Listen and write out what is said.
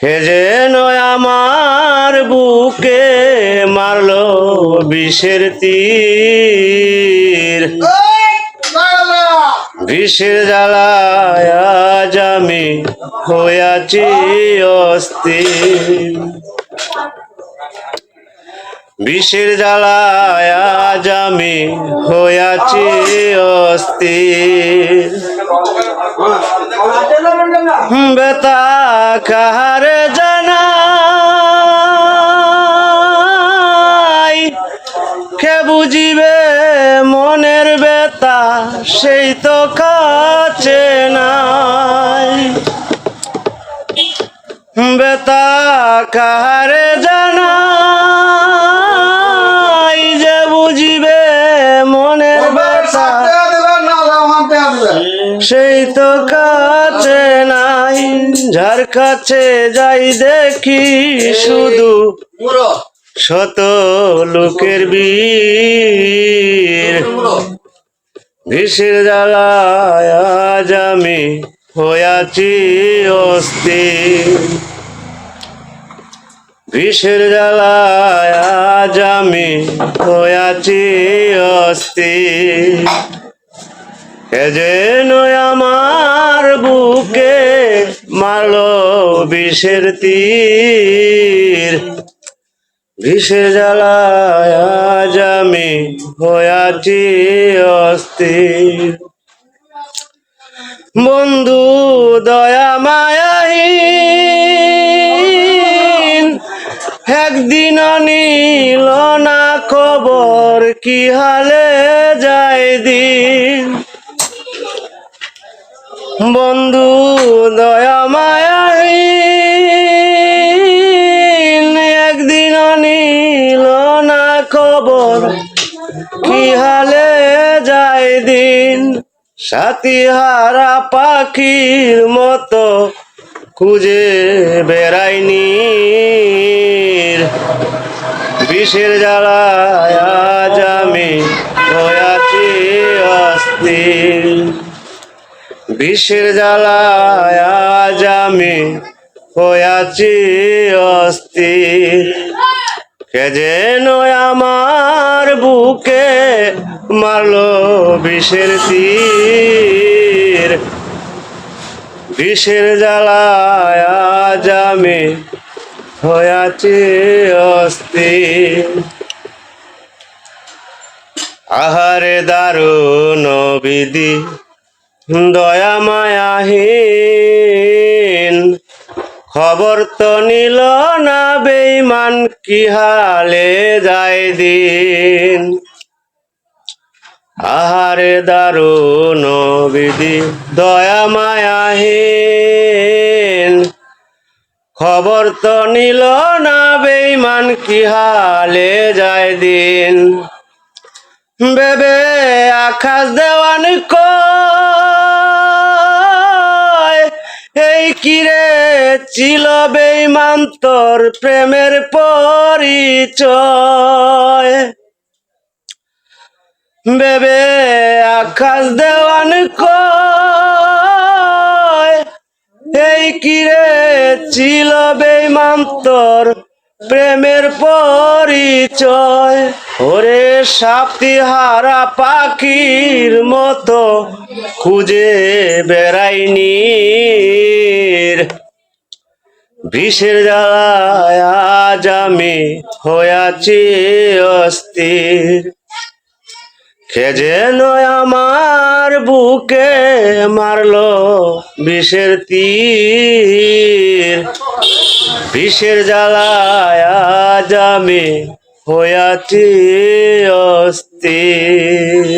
কে যেন আমার বুকে মারলো বিষের তীর। বিষের জ্বালায় আজ আমি হইয়াছি অস্থির। বিষের জ্বালায় আজ আমি হইয়াছি বেতা কাহারে জানাই? কে বুঝিবে মনের বেতা? সেই তো কাছে নাই। বেতা কাহারে তো কাছে নাই যার কাছে যাই দেখি শুধু শত লোকের বীর। বিষের জ্বালায় আজ আমি হইয়াছি অস্থির। বিষের জ্বালায় আজ আমি হইয়াছি অস্থির। এ মারলো বিষের তীর। বিষের জ্বালায় আমি হইয়াছি অস্থির। বন্ধু দয়া মায়াহীন, একদিন নিল না খবর কি হালে যায় দিন? বন্ধু দয়া মায়াহীন একদিন নিল না খবর, কি হালে যায় দিন? সাথী হারা পাখির মতো খুঁজে বেড়াইনি বিষের জ্বালায় বিষের জ্বালায় আজ আমি হয়াছি অস্থির। কে আমার বুকে মারলো বিষের তীর। বিষের জ্বালায় আজ আমি হয়াছি আহারে দারুণ বিধি দয়া মায়াহীন খবর তো নিল না বেইমান কি হালে যায় দিন। আহারে দারুণ বিধি দয়া মায়াহীন খবর তো নিল না বেইমান কি হালে যায় দিন। বেবে আকাশ দেওয়ান কয় কিরে ছিল বেইমান তোর প্রেমের পরিচয়। বেবে আকাশ দেওয়ান কয়, এই কিরে ছিল বেইমান তোর প্রেমের পরিচয়, ওরে সাপতি হারা পাখির মতো খুঁজে বেড়াইনি বিষের জ্বালায় আজ আমি হয়াছি অস্থির। কে যেন আমার বুকে মারলো বিষের তীর। বিষের জ্বালায় আজ আমি হয়াছি অস্থির।